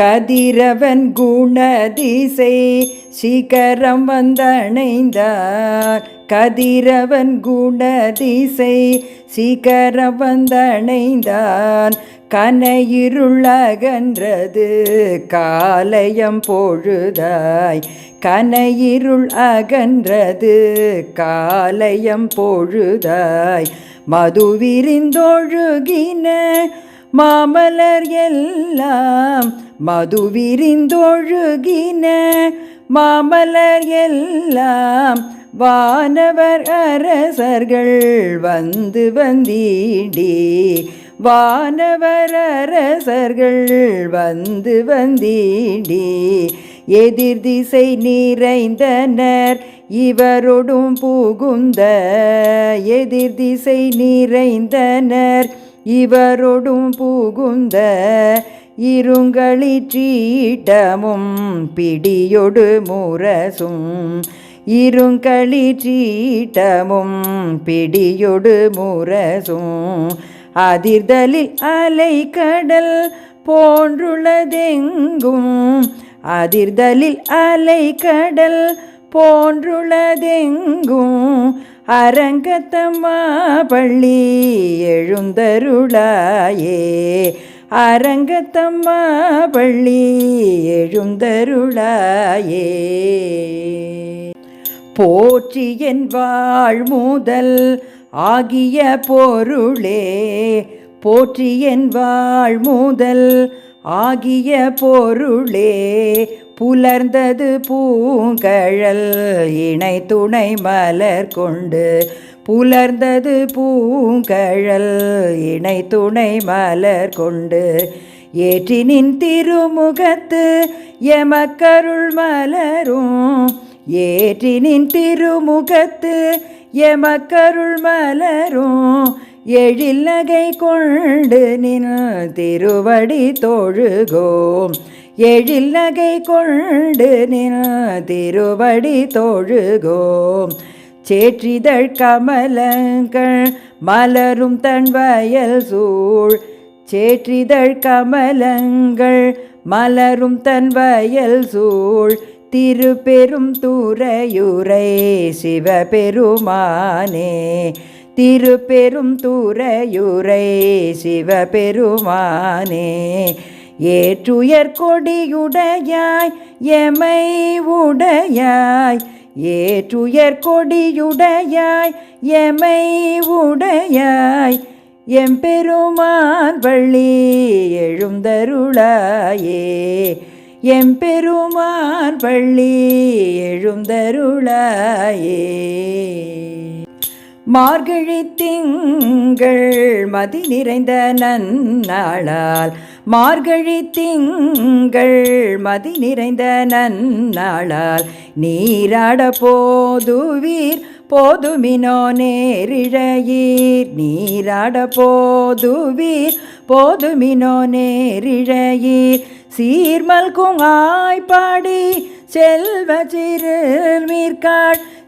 கதிரவன் குணதிசை சிகரம் வந்தணைந்தார். கதிரவன் குணதிசை சிகரம் வந்தணைந்தான். கனையிருளகன்றது காலயம் பொழுதாய். கனையிருள் அகன்றது காலயம் பொழுதாய். மதுவிரிந்தொழுகின மாமலர் எல்லாம் மது விரிந்தொழுகின மாமலர் எல்லாம் வானவர் அரசர்கள் வந்து வந்தீடி. வானவர் அரசர்கள் வந்து வந்தீடி. எதிர் திசை நிறைந்தனர் இவரொடும் புகுந்த. எதிர் திசை நிறைந்தனர் இவரொடும் புகுந்த இருங்களிற்றீட்டமும் பிடியொடு முரசும். இருங்களிற்றீட்டமும் பிடியொடு முரசும். அதிர்தலில் அலை கடல் போன்றுள்ளதெங்கும். அதிர்தலில் அலை கடல் போன்றுள்ளதெங்கும் அரங்கத்தம்மா பள்ளி எழுந்தருளாயே. அரங்கத்தம்மா பள்ளி எழுந்தருளாயே. போற்றி என் வாழ் முதல் ஆகிய பொருளே. போற்றி என் வாழ் முதல் ஆகிய பொருளே. புலர்ந்தது பூங்கழல் இணை துணை மலர் கொண்டு. புலர்ந்தது பூங்கழல் இணை துணை மலர் கொண்டு. ஏற்றினின் திருமுகத்து எமக்கருள் மலரும். ஏற்றினின் திருமுகத்து எமக்கருள் மலரும். எழில் நகை கொண்டு நின் திருவடி தொழுகோம். எழில் நகை கொண்டு நின் திருவடி தொழுகோம். சேற்றிதழ் கமலங்கள் மலரும் தன் வயல் சூழ். சேற்றிதழ் கமலங்கள் மலரும் தன் வயல் சூழ். திருப்பெரும் தூரையுரை சிவபெருமானே. திருப்பெரும் தூரையுரை சிவபெருமானே. ஏற்றுயர் கொடியுடையாய் எமை உடையாய் ஏற்றுயர் கொடியுடையாய் எமை உடையாய் எம்பெருமான் வள்ளி எழுந்தருளாயே. எம்பெருமான் பள்ளி எழுந்தருளாயே. மார்கழி திங்கள் மதி நிறைந்த நன்னாளால். மார்கழி திங்கள் மதி நிறைந்த நன்னாளால். நீராட போதுவீர் போதுமினோ நேரிழையீர். நீராட போதுவீர் போதுமினோ நேரிழையீர். சீர்மல்கும் ஆய்ப்பாடி செல்வ சிறு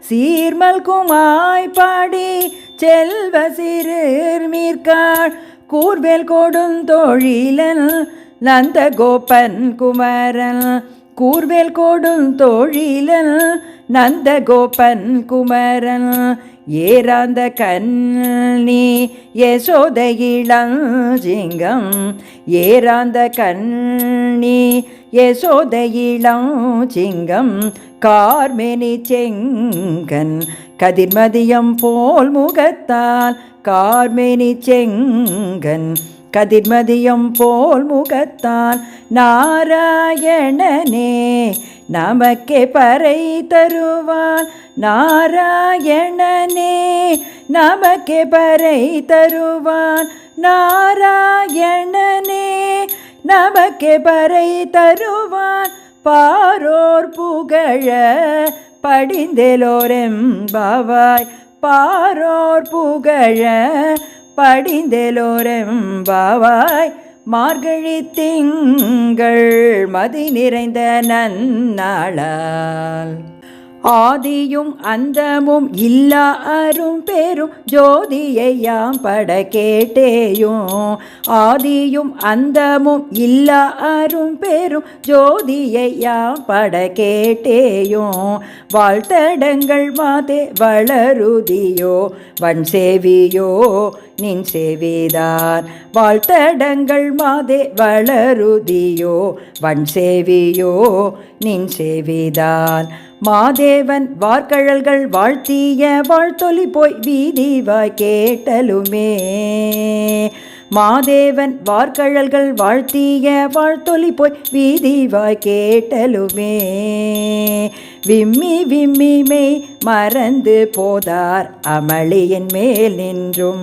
மீர்காள் சீர்மல்கும் செல்வ சிறுமீர்காள் கூர்வேல் கொடும் தோழிலன் நந்த கோபன் குமரன். கூர்வேல் கோடும் தோழிலன் நந்த கோபன் குமரன். ஏறாந்த கண்ணி யசோத இளஞ்சிங்கம் ஏறாந்த கண்ணி யசோத இளஞ்சிங்கம் கார்மேனி செங்கன் கதிர்மதியம் போல் முகத்தால் கார்மேனி செங்கன் கதிர்மதியம் போல் முகத்தால் நாராயணனே நமக்கே பறை தருவான். நாராயணனே நமக்கே பறை தருவான். நாராயணனே நமக்கே பறை தருவான். பாரோர் புகழ படிந்தெலோரெம்பாவாய். பாரோர் புகழ படிந்தெலோரெம்பாவாய். மார்கழி திங்கள் மதி நிறைந்த நன்னாளால். ஆதியும் அந்தமும் இல்லா அரும் பெரும் ஜோதியையாம் பட கேட்டேயும். ஆதியும் அந்தமும் இல்லா அரும் பெரும் ஜோதியையாம் பட கேட்டேயும். வாழ்த்தடங்கள் மாதே வளருதியோ வன் சேவியோ நின் சேவிதார் வாழ்த்தடங்கள் மாதே வளருதியோ வன் சேவியோ நின் சேவிதார் மாதேவன் வார்கழல்கள் வாழ்த்திய வாழ்த்தொலி போய் வீதி வாய் கேட்டலுமே. மாதேவன் வார்கழல்கள் வாழ்த்திய வாழ்த்தொலி போய் வீதி வாய் கேட்டலுமே. விம்மி விம்மி மெய் மறந்து போதார் அமளியின் மேல் நின்றும்.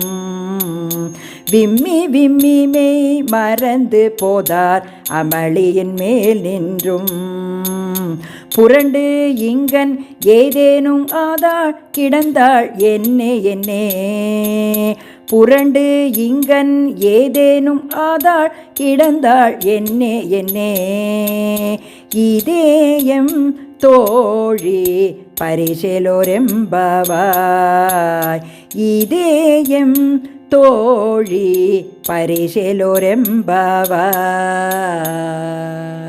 விம்மி விம்மி மெய் மறந்து போதார் அமளியின் மேல் நின்றும். புரண்டு இங்கன் ஏதேனும் ஆதாள் கிடந்தாள் என்னே என்னே. புரண்டு இங்கன் ஏதேனும் ஆதாள் கிடந்தாள் என்னே என்னே. இதேயம் തോഴി പരിശലൊരമ്പവായ്. ഇതേയം തോഴി പരിശലൊരമ്പവായ്.